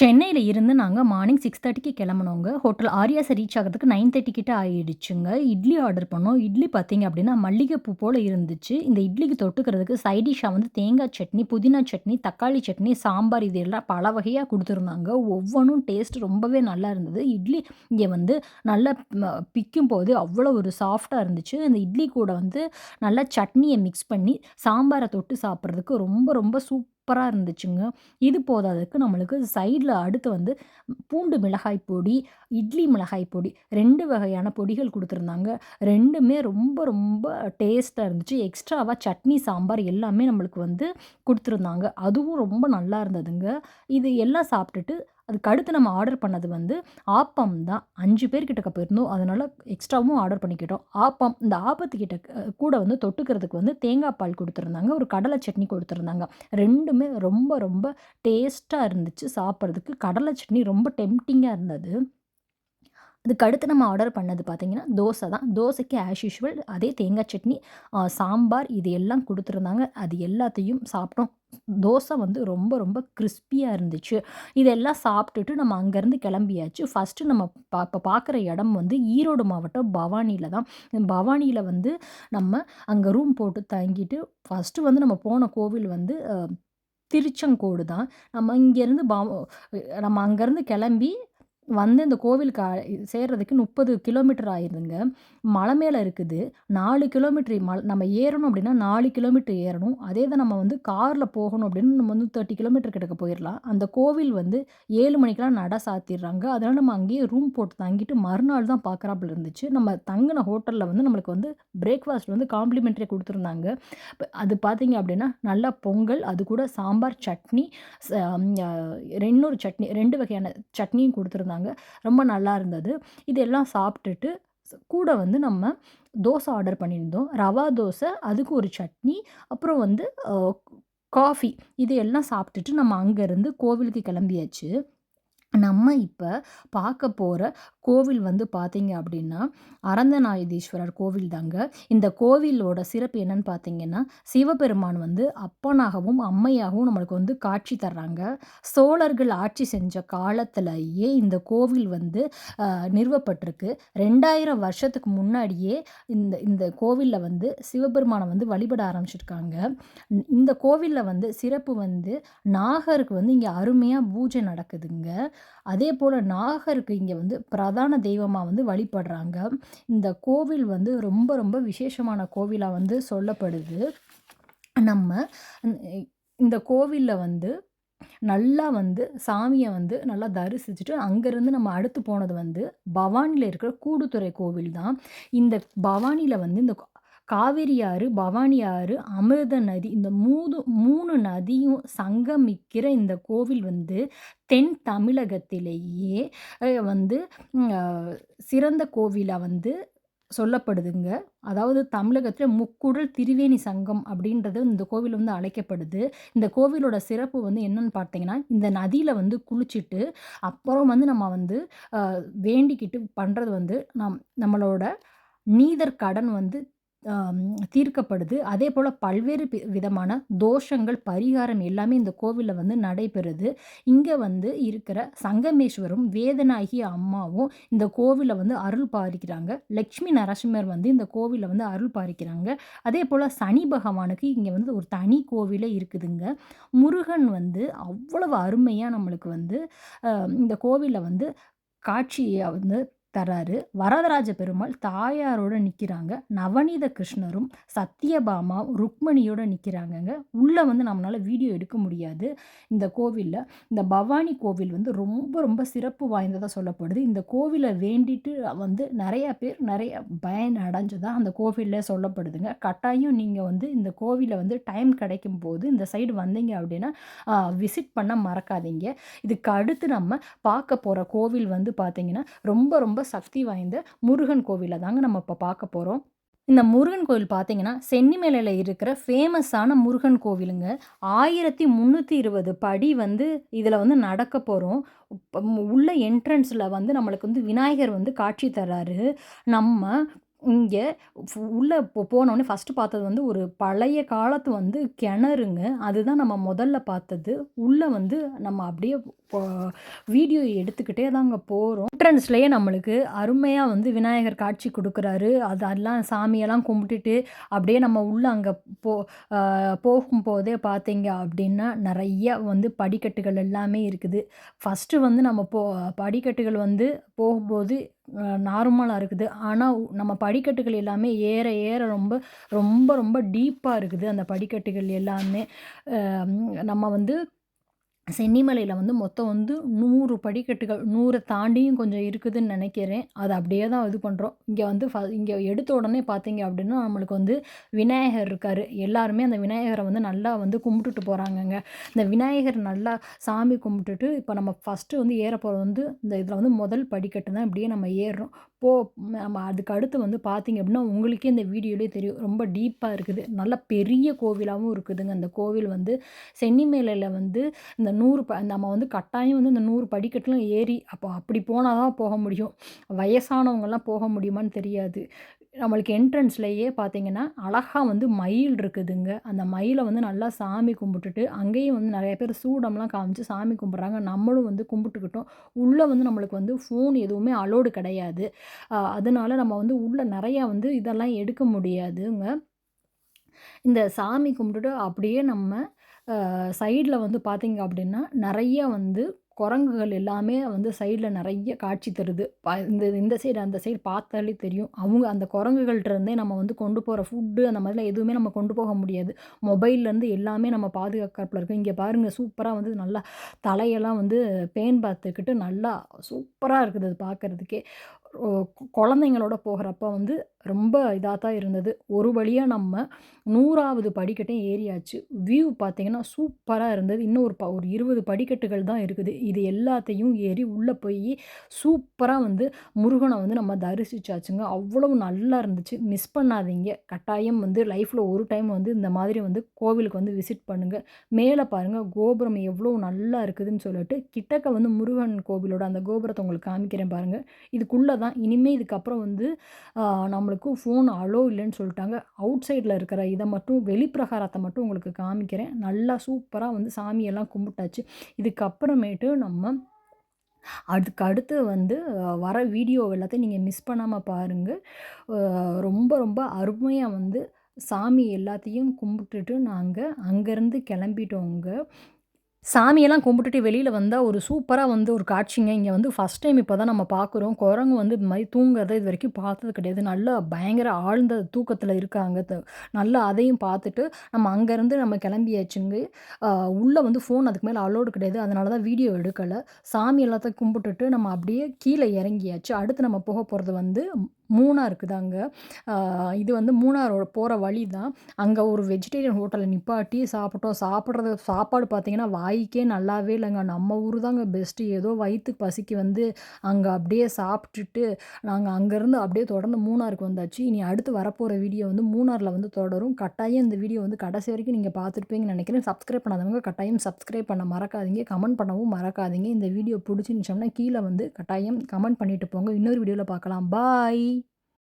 சென்னையில் இருந்து நாங்கள் மார்னிங் 6:30க்கு கிளம்புனோங்க. ஹோட்டல் ஆரியாஸை ரீச் ஆகுறதுக்கு 9:30 கிட்ட ஆகிடுச்சுங்க இட்லி ஆர்டர் பண்ணோம். இட்லி பார்த்தீங்க அப்படின்னா மல்லிகைப்பூ போல் இருந்துச்சு. இந்த இட்லிக்கு தொட்டுக்கிறதுக்கு சைடிஷாக வந்து தேங்காய் சட்னி, புதினா சட்னி, தக்காளி சட்னி, சாம்பார் இது எல்லாம் பல வகையாக கொடுத்துருந்தாங்க ஒவ்வொன்றும் டேஸ்ட் ரொம்பவே நல்லா இருந்தது. இட்லி இங்கே வந்து நல்லா பிக்கும் போது அவ்வளோ ஒரு சாஃப்டாக இருந்துச்சு. இந்த இட்லி கூட வந்து நல்லா சட்னியை மிக்ஸ் பண்ணி, சாம்பாரை தொட்டு சாப்பிட்றதுக்கு ரொம்ப ரொம்ப சூப் சூப்பராக இருந்துச்சுங்க. இது போதாதுக்கு நம்மளுக்கு சைடில் அடுத்து வந்து பூண்டு மிளகாய் பொடி, இட்லி மிளகாய் பொடி ரெண்டு வகையான பொடிகள் கொடுத்துருந்தாங்க ரெண்டுமே ரொம்ப ரொம்ப டேஸ்ட்டாக இருந்துச்சு. எக்ஸ்ட்ராவாக சட்னி, சாம்பார் எல்லாமே நம்மளுக்கு வந்து கொடுத்துருந்தாங்க அதுவும் ரொம்ப நல்லா இருந்ததுங்க. இது எல்லாம் சாப்பிட்டுட்டு அதுக்கு அடுத்து நம்ம ஆர்டர் பண்ணது வந்து ஆப்பம் தான். அஞ்சு பேர்கிட்ட போயிருந்தோம். அதனால் எக்ஸ்ட்ராவும் ஆர்டர் பண்ணிக்கிட்டோம். ஆப்பம் இந்த ஆப்பத்துக்கிட்ட கூட வந்து தொட்டுக்கிறதுக்கு வந்து தேங்காய் பால் கொடுத்துருந்தாங்க ஒரு கடலை சட்னி கொடுத்துருந்தாங்க ரெண்டுமே ரொம்ப ரொம்ப டேஸ்ட்டாக இருந்துச்சு சாப்பிட்றதுக்கு கடலை சட்னி ரொம்ப டெம்ட்டிங்காக இருந்தது. அதுக்கு அடுத்து நம்ம ஆர்டர் பண்ணது பார்த்தீங்கன்னா, தோசை தான். தோசைக்கு ஆஸ் யூஷுவல் அதே தேங்காய் சட்னி, சாம்பார் இது எல்லாம் கொடுத்துருந்தாங்க அது எல்லாத்தையும் சாப்பிட்டோம். தோசை வந்து ரொம்ப ரொம்ப கிறிஸ்பியாக இருந்துச்சு. இதெல்லாம் சாப்பிட்டுட்டு நம்ம அங்கேருந்து கிளம்பியாச்சு. ஃபர்ஸ்ட்டு நம்ம பா இப்போ பார்க்குற இடம் வந்து ஈரோடு மாவட்டம் பவானியில் தான். பவானியில் வந்து நம்ம அங்கே ரூம் போட்டு தங்கிட்டு, ஃபர்ஸ்ட்டு வந்து நம்ம போன கோவில் வந்து திருச்செங்கோடு தான். நம்ம இங்கேருந்து பா நம்ம அங்கேருந்து கிளம்பி வந்து இந்த கோவிலுக்கு சேர்றதுக்கு 30 கிலோமீட்டர் ஆயிருதுங்க. மலை மேலே இருக்குது. நாலு கிலோமீட்டர் மல் நம்ம ஏறணும் அப்படின்னா நாலு கிலோமீட்டர் ஏறணும். அதே தான் நம்ம வந்து காரில் போகணும் அப்படின்னு நம்ம வந்து 30 கிலோமீட்டர் கிட்டக்க போயிடலாம் அந்த கோவில் வந்து ஏழு மணிக்கெல்லாம் நட சாத்திடுறாங்க அதனால் நம்ம அங்கேயே ரூம் போட்டு தங்கிட்டு மறுநாள் தான் பார்க்குறாப்புல இருந்துச்சு. நம்ம தங்கின ஹோட்டலில் வந்து நம்மளுக்கு வந்து பிரேக்ஃபாஸ்ட் வந்து காம்ப்ளிமெண்ட்ரியாக கொடுத்துருந்தாங்க அது பார்த்தீங்க அப்படின்னா நல்லா பொங்கல், அது கூட சாம்பார், சட்னி, ச இன்னொரு சட்னி ரெண்டு வகையான சட்னியும் கொடுத்துருந்தாங்க ரொம்ப நல்லா இருந்தது. இதெல்லாம் சாப்பிட்டுட்டு கூட வந்து நம்ம தோசை ஆர்டர் பண்ணியிருந்தோம். ரவா தோசை, அதுக்கு ஒரு சட்னி, அப்புறம் வந்து காஃபி இது எல்லாம் நம்ம அங்கேருந்து கோவிலுக்கு கிளம்பியாச்சு. நம்ம இப்போ பார்க்க போகிற கோவில் வந்து பார்த்தீங்க அப்படின்னா அறந்தநாயதீஸ்வரர் கோவில் தாங்க. இந்த கோவிலோட சிறப்பு என்னன்னு பார்த்தீங்கன்னா, சிவபெருமான் வந்து அப்பனாகவும், அம்மையாகவும் நம்மளுக்கு வந்து காட்சி தர்றாங்க. சோழர்கள் ஆட்சி செஞ்ச காலத்திலேயே இந்த கோவில் வந்து நிறுவப்பட்டிருக்கு. 2000 வருஷத்துக்கு முன்னாடியே இந்த இந்த கோவிலில் வந்து சிவபெருமானை வந்து வழிபட ஆரம்பிச்சிருக்காங்க. இந்த கோவிலில் வந்து சிறப்பு வந்து நாகருக்கு வந்து இங்கே அருமையாக பூஜை நடக்குதுங்க. அதே போல் நாகருக்கு இங்கே வந்து பிரதான தெய்வமாக வந்து வழிபடுறாங்க. இந்த கோவில் வந்து ரொம்ப ரொம்ப விசேஷமான கோவிலாக வந்து சொல்லப்படுது. நம்ம இந்த கோவிலில் வந்து நல்லா வந்து சாமியை வந்து நல்லா தரிசிச்சுட்டு, அங்கேருந்து நம்ம அடுத்து போனது வந்து பவானியில் இருக்கிற கூடுதுறை கோவில் தான். இந்த பவானியில் வந்து இந்த காவேரி ஆறு, பவானி ஆறு, அமிர்த நதி இந்த மூது மூணு நதியும் சங்கமிக்கிற இந்த கோவில் வந்து தென் தமிழகத்திலேயே வந்து சிறந்த கோவிலாக வந்து சொல்லப்படுதுங்க. அதாவது தமிழகத்தில் முக்குடல் திரிவேணி சங்கம் அப்படின்றது இந்த கோவில் வந்து அழைக்கப்படுது. இந்த கோவிலோட சிறப்பு வந்து என்னன்னு பார்த்தீங்கன்னா, இந்த நதியில் வந்து குளிச்சுட்டு, அப்புறம் வந்து நம்ம வந்து வேண்டிக்கிட்டு பண்ணுறது வந்து நம் நம்மளோட நீதர் கடன் வந்து தீர்க்கப்படுது அதே போல் பல்வேறு விதமான தோஷங்கள், பரிகாரம் எல்லாமே இந்த கோவிலில் வந்து நடைபெறுது. இங்கே வந்து இருக்கிற சங்கமேஸ்வரும், வேதநாயகி அம்மாவும் இந்த கோவிலை வந்து அருள் பாரிக்கிறாங்க லக்ஷ்மி நரசிம்மர் வந்து இந்த கோவிலில் வந்து அருள் பாரிக்கிறாங்க அதே போல் சனி பகவானுக்கு இங்கே வந்து ஒரு தனி கோவிலே இருக்குதுங்க. முருகன் வந்து அவ்வளவு அருமையாக நம்மளுக்கு வந்து இந்த கோவிலில் வந்து காட்சியை வந்து தராரு வரதராஜ பெருமாள் தாயாரோட நிற்கிறாங்க நவநீத கிருஷ்ணரும், சத்யபாமா, ருக்மணியோட நிற்கிறாங்கங்க உள்ளே வந்து நம்மளால் வீடியோ எடுக்க முடியாது. இந்த கோவிலில் இந்த பவானி கோவில் வந்து ரொம்ப ரொம்ப சிறப்பு வாய்ந்ததாக சொல்லப்படுது. இந்த கோவிலை வேண்டிட்டு வந்து நிறையா பேர் நிறைய பயன் அடைஞ்சதாக அந்த கோவிலில் சொல்லப்படுதுங்க. கட்டாயம் நீங்கள் வந்து இந்த கோவிலில் வந்து டைம் கிடைக்கும் போது இந்த சைடு வந்தீங்க அப்படின்னா விசிட் பண்ண மறக்காதீங்க. இதுக்கு அடுத்து நம்ம பார்க்க போகிற கோவில் வந்து பார்த்திங்கன்னா ரொம்ப ரொம்ப சக்தி வாய்ந்த முருகன் கோவிலை தாங்க நம்ம இப்போ பார்க்க போகிறோம் இந்த முருகன் கோவில் பார்த்தீங்கன்னா, சென்னிமேலையில் இருக்கிற ஃபேமஸான முருகன் கோவிலுங்க. 1320 படி வந்து இதில் வந்து நடக்க போகிறோம் உள்ள என்ட்ரன்ஸில் வந்து நம்மளுக்கு வந்து விநாயகர் வந்து காட்சி தர்றாரு. நம்ம இங்கே உள்ளே உள்ள போ போனோனே ஃபர்ஸ்ட்டு பார்த்தது வந்து ஒரு பழைய காலத்து வந்து கிணறுங்க. அதுதான் நம்ம முதல்ல பார்த்தது. உள்ளே வந்து நம்ம அப்படியே வீடியோ எடுத்துக்கிட்டே தாங்க போகிறோம் என்ட்ரன்ஸ்லேயே நம்மளுக்கு அருமையாக வந்து விநாயகர் காட்சி கொடுக்குறாரு அதெல்லாம் சாமியெல்லாம் கும்பிட்டுட்டு அப்படியே நம்ம உள்ளே அங்கே போ போகும்போதே பார்த்தீங்க அப்படின்னா, நிறைய வந்து படிக்கட்டுகள் எல்லாமே இருக்குது. ஃபர்ஸ்ட்டு வந்து நம்ம போ படிக்கட்டுகள் வந்து போகும்போது நார்மலாக இருக்குது. ஆனால் நம்ம படிக்கட்டுகள் எல்லாமே ஏற ஏற ரொம்ப ரொம்ப ரொம்ப டீப்பாக இருக்குது. அந்த படிக்கட்டுகள் எல்லாமே. நம்ம வந்து சென்னிமலையில் வந்து மொத்தம் வந்து நூறு படிக்கட்டுகள் நூறை தாண்டியும் கொஞ்சம் இருக்குதுன்னு நினைக்கிறேன். அது அப்படியே தான் இது பண்ணுறோம் இங்கே வந்து ஃப இங்கே எடுத்த உடனே பார்த்தீங்க அப்படின்னா, நம்மளுக்கு வந்து விநாயகர் இருக்கார். எல்லாருமே அந்த விநாயகரை வந்து நல்லா வந்து கும்பிட்டுட்டு போகிறாங்கங்க இந்த விநாயகர் நல்லா சாமி கும்பிட்டுட்டு, இப்போ நம்ம ஃபர்ஸ்ட்டு வந்து ஏற போகிறது வந்து இந்த இதில் வந்து முதல் படிக்கட்டு தான் இப்படியே நம்ம ஏறுறோம். போ நம்ம அதுக்கு அடுத்து வந்து பார்த்தீங்க அப்படின்னா, உங்களுக்கே இந்த வீடியோலேயே தெரியும். ரொம்ப டீப்பாக இருக்குது. நல்ல பெரிய கோவிலாகவும் இருக்குதுங்க. அந்த கோவில் வந்து சென்னிமேலையில் வந்து இந்த நூறு ப நம்ம வந்து கட்டாயம் வந்து இந்த நூறு படிக்கட்டுலாம் ஏறி அப்போ அப்படி போனால் தான் போக முடியும். வயசானவங்கெல்லாம் போக முடியுமான்னு தெரியாது. நம்மளுக்கு என்ட்ரன்ஸ்லேயே பார்த்தீங்கன்னா, அழகாக வந்து மயில் இருக்குதுங்க. அந்த மயிலை வந்து நல்லா சாமி கும்பிட்டுட்டு, அங்கேயும் வந்து நிறைய பேர் சூடம்லாம் காமிச்சு சாமி கும்பிட்றாங்க நம்மளும் வந்து கும்பிட்டுக்கிட்டோம். உள்ளே வந்து நம்மளுக்கு வந்து ஃபோன் எதுவுமே அலோடு கிடையாது. அதனால நம்ம வந்து உள்ளே நிறையா வந்து இதெல்லாம் எடுக்க முடியாதுங்க. இந்த சாமி கும்பிட்டுட்டு அப்படியே நம்ம சைடில் வந்து பார்த்தீங்க அப்படின்னா, நிறைய வந்து குரங்குகள் எல்லாமே வந்து சைடில் நிறைய காட்சி தருது. ப இந்த இந்த சைடு, அந்த சைடு பார்த்தாலே தெரியும். அவங்க அந்த குரங்குகள்கிட்டருந்தே நம்ம வந்து கொண்டு போகிற ஃபுட்டு அந்த மாதிரிலாம் எதுவுமே நம்ம கொண்டு போக முடியாது. மொபைல்லேருந்து எல்லாமே நம்ம பாதுகாக்கிறப்பில் இருக்கும் இங்கே பாருங்கள் சூப்பராக வந்து நல்லா தலையெல்லாம் வந்து பேன் பார்த்துக்கிட்டு நல்லா சூப்பராக இருக்குது அது பார்க்கறதுக்கே. குழந்தைங்களோட போகிறப்ப வந்து ரொம்ப இதாக தான் இருந்தது. ஒரு வழியாக நம்ம 100வது படிக்கட்டையும் ஏறியாச்சு. வியூ பார்த்திங்கன்னா சூப்பராக இருந்தது. இன்னும் ஒரு ப ஒரு 20 படிக்கட்டுகள் தான் இருக்குது. இது எல்லாத்தையும் ஏறி உள்ளே போய் சூப்பராக வந்து முருகனை வந்து நம்ம தரிசிச்சாச்சுங்க. அவ்வளவு நல்லா இருந்துச்சு. மிஸ் பண்ணாதீங்க. கட்டாயம் வந்து லைஃப்பில் ஒரு டைம் வந்து இந்த மாதிரி வந்து கோவிலுக்கு வந்து விசிட் பண்ணுங்கள் மேலே பாருங்கள் கோபுரம் எவ்வளோ நல்லா இருக்குதுன்னு சொல்லிட்டு, கிட்டக்க வந்து முருகன் கோவிலோட அந்த கோபுரத்தை உங்களுக்கு காமிக்கிறேன் பாருங்கள் இதுக்குள்ளே தான் இனிமேல் இதுக்கப்புறம் வந்து நம்மளுக்கு ஃபோன் அலோ இல்லைன்னு சொல்லிட்டாங்க அவுட் சைடில் இருக்கிற இதை மட்டும் வெளிப்பிரகாரத்தை மட்டும் உங்களுக்கு காமிக்கிறேன். நல்லா சூப்பராக வந்து சாமியெல்லாம் கும்பிட்டாச்சு. இதுக்கப்புறமேட்டு நம்ம அதுக்கு அடுத்து வந்து வர வீடியோ எல்லாத்தையும் நீங்கள் மிஸ் பண்ணாமல் பாருங்கள் ரொம்ப ரொம்ப அருமையாக வந்து சாமி எல்லாத்தையும் கும்பிட்டுட்டு நாங்கள் அங்கேருந்து கிளம்பிட்டோங்க. சாமியெல்லாம் கும்பிட்டுட்டு வெளியில் வந்தால் ஒரு சூப்பராக வந்து ஒரு காட்சிங்க. இங்கே வந்து ஃபர்ஸ்ட் டைம் இப்போ தான் நம்ம பார்க்குறோம். குரங்கு வந்து இது மாதிரி தூங்குறத இதுவரைக்கும் பார்த்தது கிடையாது. நல்லா பயங்கர ஆழ்ந்த தூக்கத்தில் இருக்காங்க. த நல்லா அதையும் பார்த்துட்டு, நம்ம அங்கேருந்து நம்ம கிளம்பியாச்சுங்க. உள்ளே வந்து ஃபோன் அதுக்கு மேலே அலோடு கிடையாது. அதனால தான் வீடியோ எடுக்கலை சாமி எல்லாத்தையும் கும்பிட்டுட்டு நம்ம அப்படியே கீழே இறங்கியாச்சு. அடுத்து நம்ம போக போகிறது வந்து மூணார் இருக்குது அங்கே இது வந்து மூணாரோட போகிற வழி தான். அங்கே ஒரு வெஜிடேரியன் ஹோட்டலில் நிப்பாட்டி சாப்பிட்டோம். சாப்பிட்றது சாப்பாடு பார்த்தீங்கன்னா, வாய்க்கே நல்லாவே இல்லைங்க நம்ம ஊர் தாங்க பெஸ்ட்டு. ஏதோ வயிற்றுக்கு பசிக்கு வந்து அங்கே அப்படியே சாப்பிட்டுட்டு, நாங்கள் அங்கேருந்து அப்படியே தொடர்ந்து மூணாருக்கு வந்தாச்சு. இனி அடுத்து வரப்போகிற வீடியோ வந்து மூணாரில் வந்து தொடரும். கட்டாயம் இந்த வீடியோ வந்து கடைசி வரைக்கும் நீங்கள் பார்த்துருப்பீங்கன்னு நினைக்கிறேன் சப்ஸ்கிரைப் பண்ணாதவங்க கட்டாயம் சப்ஸ்கிரைப் பண்ண மறக்காதீங்க. கமெண்ட் பண்ணவும் மறக்காதீங்க. இந்த வீடியோ புடிச்சிருந்துச்சுன்னா, கீழே வந்து கட்டாயம் கமெண்ட் பண்ணிட்டு போங்க. இன்னொரு வீடியோவில் பார்க்கலாம். பாய்.